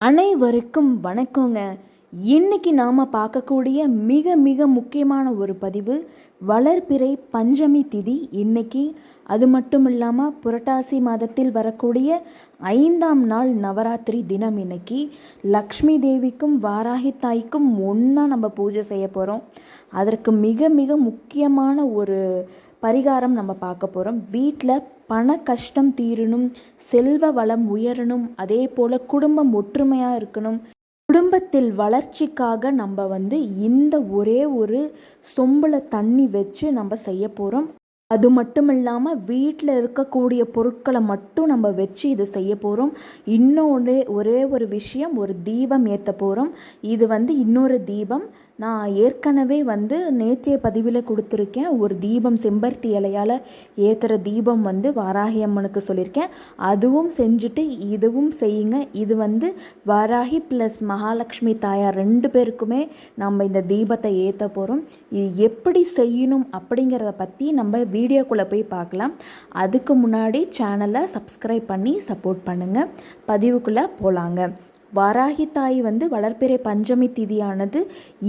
அனைவருக்கும் வணக்கங்க. இன்னைக்கு நாம் பார்க்கக்கூடிய மிக மிக முக்கியமான ஒரு பதிவு வளர்பிறை பஞ்சமி திதி இன்னைக்கு. அது மட்டும் இல்லாமல் புரட்டாசி மாதத்தில் வரக்கூடிய ஐந்தாம் நாள் நவராத்திரி தினம் இன்னைக்கு. லக்ஷ்மி தேவிக்கும் வாராகி தாய்க்கும் ஒன்றா நம்ம பூஜை செய்ய போகிறோம் அதற்கு மிக மிக முக்கியமான ஒரு பரிகாரம் நம்ம பார்க்க போகிறோம் வீட்டில் பண கஷ்டம் தீரணும் செல்வ வளம் உயரணும் அதே போல் குடும்பம் ஒற்றுமையாக இருக்கணும். குடும்பத்தில் வளர்ச்சிக்காக நம்ம வந்து இந்த ஒரே ஒரு சொம்பில் தண்ணி வச்சு நம்ம செய்ய போகிறோம் அது மட்டும் இல்லாமல் வீட்டில் இருக்கக்கூடிய பொருட்களை மட்டும் நம்ம வச்சு இதை செய்ய போகிறோம் இன்னொன்று ஒரே ஒரு விஷயம் ஒரு தீபம் ஏற்ற போகிறோம் இது வந்து இன்னொரு தீபம் நான் ஏற்கனவே வந்து நேற்றைய பதிவில் கொடுத்துருக்கேன். ஒரு தீபம் செம்பருத்தி இலையால் ஏற்றுற தீபம் வந்து வாராகி அம்மனுக்கு சொல்லியிருக்கேன் அதுவும் செஞ்சுட்டு இதுவும் செய்யுங்க. இது வந்து வாராகி ப்ளஸ் மகாலட்சுமி தாயார் ரெண்டு பேருக்குமே நம்ம இந்த தீபத்தை ஏற்ற போகிறோம் இது எப்படி செய்யணும் அப்படிங்கிறத பற்றி நம்ம வீடியோக்குள்ளே போய் பார்க்கலாம். அதுக்கு முன்னாடி சேனலை சப்ஸ்கிரைப் பண்ணி சப்போர்ட் பண்ணுங்கள் பதிவுக்குள்ளே போகலாங்க வாராகி தாய் வந்து வளர்ப்பிறை பஞ்சமி திதியானது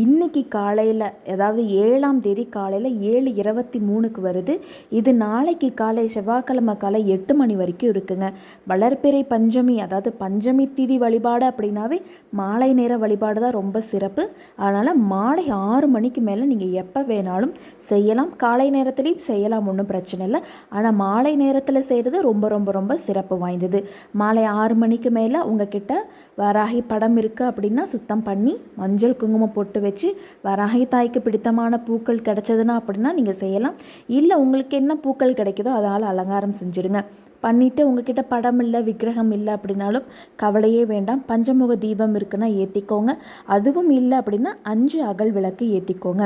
இன்னைக்கு காலையில் அதாவது ஏழாம் தேதி காலையில் ஏழு இருபத்தி மூணுக்கு வருது. இது நாளைக்கு காலை செவ்வாய்க்கிழமை காலை எட்டு மணி வரைக்கும் இருக்குங்க. வளர்ப்பிறை பஞ்சமி அதாவது பஞ்சமி திதி வழிபாடு அப்படின்னாவே மாலை நேர வழிபாடு தான் ரொம்ப சிறப்பு. அதனால் மாலை ஆறு மணிக்கு மேலே நீங்கள் எப்போ வேணாலும் செய்யலாம். காலை நேரத்துலேயும் செய்யலாம் ஒன்றும் பிரச்சனை இல்லை. ஆனால் மாலை நேரத்தில் செய்கிறது ரொம்ப ரொம்ப ரொம்ப சிறப்பு வாய்ந்தது. மாலை ஆறு மணிக்கு மேலே உங்ககிட்ட வராகி படம் இருக்குது அப்படின்னா சுத்தம் பண்ணி மஞ்சள் குங்குமம் போட்டு வச்சு வராகி தாய்க்கு பிடித்தமான பூக்கள் கிடச்சதுன்னா அப்படின்னா நீங்கள் செய்யலாம். இல்லை உங்களுக்கு என்ன பூக்கள் கிடைக்குதோ அதால் அலங்காரம் செஞ்சுடுங்க. பண்ணிவிட்டு உங்ககிட்ட படம் இல்லை விக்கிரகம் இல்லை அப்படின்னாலும் கவலையே வேண்டாம். பஞ்சமுக தீபம் இருக்குன்னா ஏற்றிக்கோங்க அதுவும் இல்லை அப்படின்னா அஞ்சு அகல் விளக்கு ஏற்றிக்கோங்க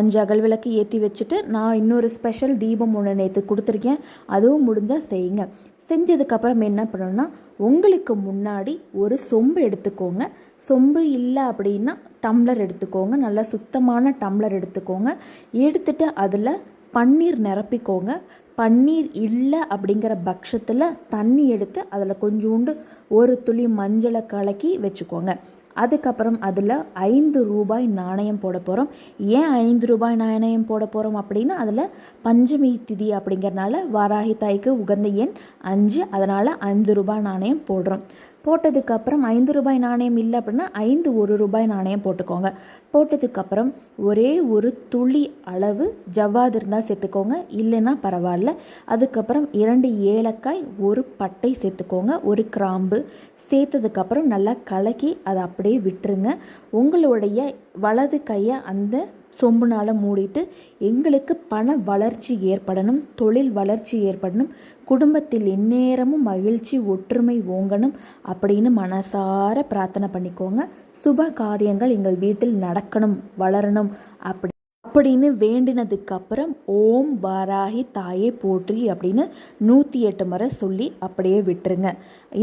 அஞ்சு அகல் விளக்கு ஏற்றி வச்சுட்டு நான் இன்னொரு ஸ்பெஷல் தீபம் ஒன்று நேற்று கொடுத்துருக்கேன். அதுவும் முடிஞ்சால் செய்யுங்க. செஞ்சதுக்கப்புறம் என்ன பண்ணணும்னா உங்களுக்கு முன்னாடி ஒரு சொம்பு எடுத்துக்கோங்க. சொம்பு இல்லை அப்படின்னா டம்ளர் எடுத்துக்கோங்க. நல்லா சுத்தமான டம்ளர் எடுத்துக்கோங்க. எடுத்துட்டு அதில் பன்னீர் நிரப்பிக்கோங்க. பன்னீர் இல்லை அப்படிங்கிற பட்சத்தில் தண்ணி எடுத்து அதில் கொஞ்சோண்டு ஒரு துளி மஞ்சளை கலக்கி வச்சுக்கோங்க. அதுக்கப்புறம் அதில் ஐந்து ரூபாய் நாணயம் போட போகிறோம் ஏன் ஐந்து ரூபாய் நாணயம் போட போகிறோம் அப்படின்னா அதில் பஞ்சமி திதி அப்படிங்கிறனால வாராகி தாய்க்கு உகந்த எண் அஞ்சு. அதனால் ஐந்து ரூபாய் நாணயம் போடுறோம். போட்டதுக்கப்புறம் ஐந்து ரூபாய் நாணயம் இல்லை அப்படின்னா ஐந்து ஒரு ரூபாய் நாணயம் போட்டுக்கோங்க. போட்டதுக்கப்புறம் ஒரே ஒரு துளி அளவு ஜவ்வாது இருந்தால் சேர்த்துக்கோங்க. இல்லைன்னா பரவாயில்ல. அதுக்கப்புறம் இரண்டு ஏலக்காய் ஒரு பட்டை சேர்த்துக்கோங்க. ஒரு கிராம்பு சேர்த்ததுக்கப்புறம் நல்லா கலக்கி அதை அப்படியே விட்டுருங்க. உங்களுடைய வலது கையை அந்த சொம்புனால் மூடிட்டு எங்களுக்கு பண வளர்ச்சி ஏற்படணும் தொழில் வளர்ச்சி ஏற்படணும் குடும்பத்தில் எந்நேரமும் மகிழ்ச்சி ஒற்றுமை ஓங்கணும் அப்படின்னு மனசார பிரார்த்தனை பண்ணிக்கோங்க. சுப காரியங்கள் எங்கள் வீட்டில் நடக்கணும் வளரணும் அப்படி அப்படின்னு வேண்டினதுக்கு அப்புறம் ஓம் வாராகி தாயே போற்றி அப்படின்னு நூற்றி எட்டு முறை சொல்லி அப்படியே விட்டுருங்க.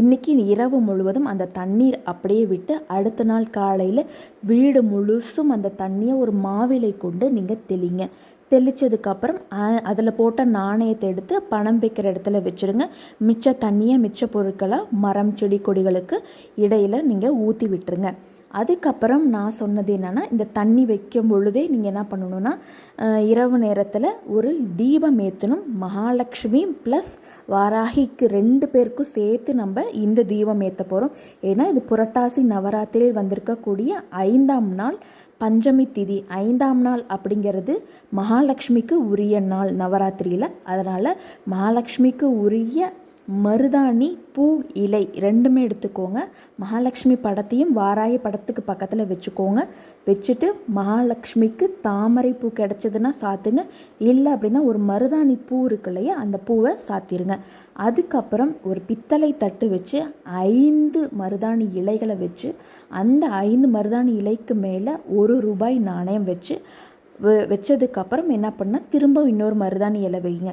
இன்றைக்கி இரவு முழுவதும் அந்த தண்ணீர் அப்படியே விட்டு அடுத்த நாள் காலையில் வீடு முழுசும் அந்த தண்ணியை ஒரு மாவிலை கொண்டு நீங்கள் தெளிங்க. தெளித்ததுக்கப்புறம் அதில் போட்ட நாணயத்தை எடுத்து பணம் வைக்கிற இடத்துல வச்சுருங்க மிச்ச தண்ணியை மிச்ச பொருட்களை மரம் செடி கொடிகளுக்கு இடையில் நீங்கள் ஊற்றி விட்டுருங்க. அதுக்கப்புறம் நான் சொன்னது என்னென்னா இந்த தண்ணி வைக்கும் பொழுதே நீங்கள் என்ன பண்ணணுன்னா இரவு நேரத்தில் ஒரு தீபம் ஏற்றணும் மகாலட்சுமி ப்ளஸ் வாராகிக்கு ரெண்டு பேருக்கும் சேர்த்து நம்ம இந்த தீபம் ஏற்ற போகிறோம் ஏன்னா இது புரட்டாசி நவராத்திரியில் வந்திருக்கக்கூடிய ஐந்தாம் நாள் பஞ்சமி திதி. ஐந்தாம் நாள் அப்படிங்கிறது மகாலட்சுமிக்கு உரிய நாள் நவராத்திரியில். அதனால் மகாலட்சுமிக்கு உரிய மருதாணி பூ இலை ரெண்டுமே எடுத்துக்கோங்க. மகாலட்சுமி படத்தையும் வாராய படத்துக்கு பக்கத்தில் வச்சுக்கோங்க. வச்சுட்டு மகாலட்சுமிக்கு தாமரை பூ கிடச்சதுன்னா சாத்துங்க. இல்லை அப்படின்னா ஒரு மருதாணி பூ இருக்கு இல்லையா அந்த பூவை சாத்திருங்க. அதுக்கப்புறம் ஒரு பித்தளை தட்டு வச்சு ஐந்து மருதாணி இலைகளை வச்சு அந்த ஐந்து மருதாணி இலைக்கு மேலே ஒரு ரூபாய் நாணயம் வச்சு வச்சதுக்கப்புறம் என்ன பண்ணால் திரும்ப இன்னொரு மருதாணி இலை வைங்க.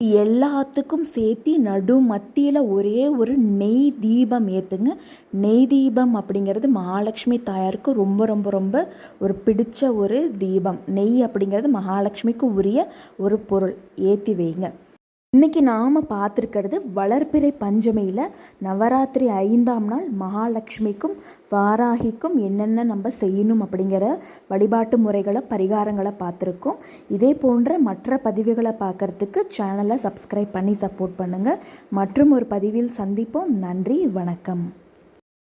எல்லாத்துக்கும் சேர்த்து நடு மத்தியில் ஒரே ஒரு நெய் தீபம் ஏற்றுங்க நெய் தீபம் அப்படிங்கிறது மகாலட்சுமி தாயாருக்கு ரொம்ப ரொம்ப ரொம்ப ஒரு பிடித்த ஒரு தீபம். நெய் அப்படிங்கிறது மகாலட்சுமிக்கு உரிய ஒரு பொருள். ஏற்றி வைங்க. இன்னைக்கு நாம் பார்த்துருக்கிறது வளர்பிறை பஞ்சமியில் நவராத்திரி ஐந்தாம் நாள் மகாலட்சுமிக்கும் வாராகிக்கும் என்னென்ன நம்ம செய்யணும் அப்படிங்கிற வழிபாட்டு முறைகளை பரிகாரங்களை பார்த்துருக்கோம். இதே போன்ற மற்ற பதிவுகளை பார்க்கறதுக்கு சேனலை சப்ஸ்கிரைப் பண்ணி சப்போர்ட் பண்ணுங்கள் மற்றும் ஒரு பதிவில் சந்திப்போம். நன்றி வணக்கம்.